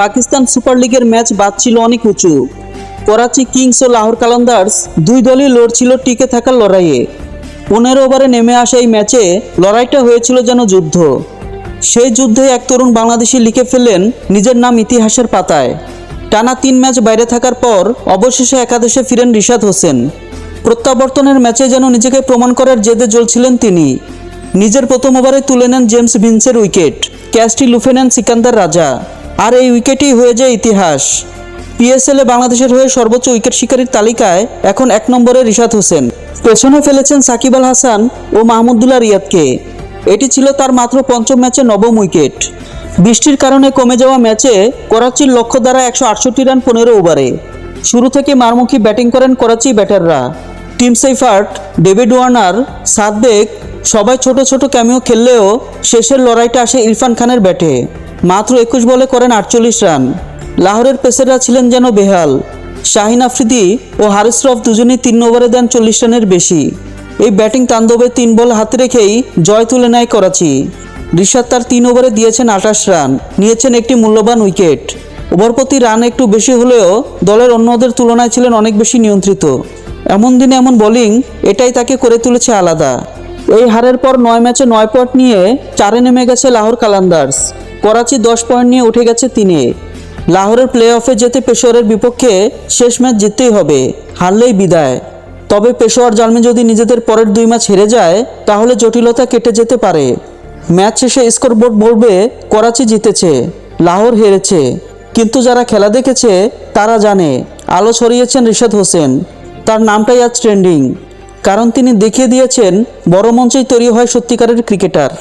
Pakistan super লিগের match বাজছিল অনেক উঁচু। করাচি কিংস ও লাহোর কালান্দার্স দুই দলই লড়ছিল টিকে থাকার লড়াইয়ে। পনেরো ওভারে নেমে আসা এই ম্যাচে লড়াইটা হয়েছিল যেন যুদ্ধ। সেই যুদ্ধে এক তরুণ বাংলাদেশি লিখে ফেললেন নিজের নাম ইতিহাসের পাতায়। টানা তিন ম্যাচ বাইরে থাকার পর অবশেষে একাদশে ফিরেন রিশাদ হোসেন। প্রত্যাবর্তনের ম্যাচে যেন নিজেকে প্রমাণ করার জেদে জ্বলছিলেন তিনি। নিজের প্রথম ওভারে তুলে নেন জেমস ভিন্সের উইকেট ক্যাচটি লুফে নেন সিকান্দার রাজা। আর এই উইকেটই হয়ে যায় ইতিহাস। পিএসএল বাংলাদেশের হয়ে সর্বোচ্চ উইকেট শিকারীর তালিকায় এখন এক নম্বরে রিশাদ হোসেন। পেছনে ফেলেছেন সাকিব আল হাসান ও মাহমুদুল্লাহ রিয়াদকে। এটি ছিল তার মাত্র পঞ্চম ম্যাচে নবম উইকেট। বৃষ্টির কারণে কমে যাওয়া ম্যাচে করাচির লক্ষ্য দ্বারা একশো আটষট্টি রান পনেরো ওভারে। শুরু থেকে মারমুখী ব্যাটিং করেন করাচি ব্যাটাররা। টিম সেইফার্ট, ডেভিড ওয়ার্নার সাদবেক সবাই ছোট ছোট ক্যামিও খেললেও শেষের লড়াইটা আসে ইরফান খানের ব্যাটে। মাত্র একুশ বলে করেন আটচল্লিশ রান। লাহোরের পেসাররা ছিলেন যেন বেহাল। শাহিন আফ্রিদি ও হারিস রফ দুজনেই তিন ওভারে দেন চল্লিশ রানের বেশি। এই ব্যাটিং তাণ্ডবে তিন বল হাতে রেখেই জয় তুলে নেয় করাচি। ঋষাদ তার তিন ওভারে দিয়েছেন আঠাশ রান, নিয়েছেন একটি মূল্যবান উইকেট। ওভার প্রতি রান একটু বেশি হলেও দলের অন্যদের তুলনায় ছিলেন অনেক বেশি নিয়ন্ত্রিত। এমন দিনে এমন বোলিং, এটাই তাকে করে তুলেছে আলাদা। এই হারের পর নয় ম্যাচে নয় পয়েন্ট নিয়ে চারে নেমে গেছে লাহোর কালান্দার্স। করাচি দশ পয়েন্ট নিয়ে উঠে গেছে তিনে। লাহোরের প্লে অফে যেতে পেশোয়ারের বিপক্ষে শেষ ম্যাচ জিততেই হবে, হারলেই বিদায়। তবে পেশোয়ার জালমি যদি নিজেদের পরের দুই ম্যাচ হেরে যায়, তাহলে জটিলতা কেটে যেতে পারে। ম্যাচ শেষে স্কোরবোর্ড বলবে করাচি জিতেছে, লাহোর হেরেছে। কিন্তু যারা খেলা দেখেছে, তারা জানে, আলো ছড়িয়েছেন রিশাদ হোসেন। তার নামটাই আজ ট্রেন্ডিং, কারণ তিনি দেখিয়ে দিয়েছেন, বড় মঞ্চেই তৈরি হয় সত্যিকারের ক্রিকেটার।